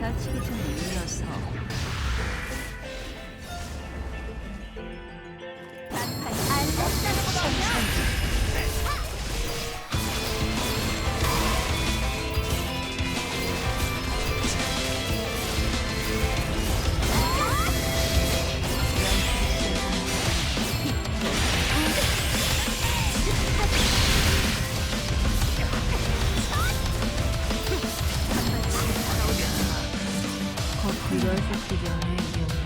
다치기 전에 눌러서 비교할 수 있기 때문에 이게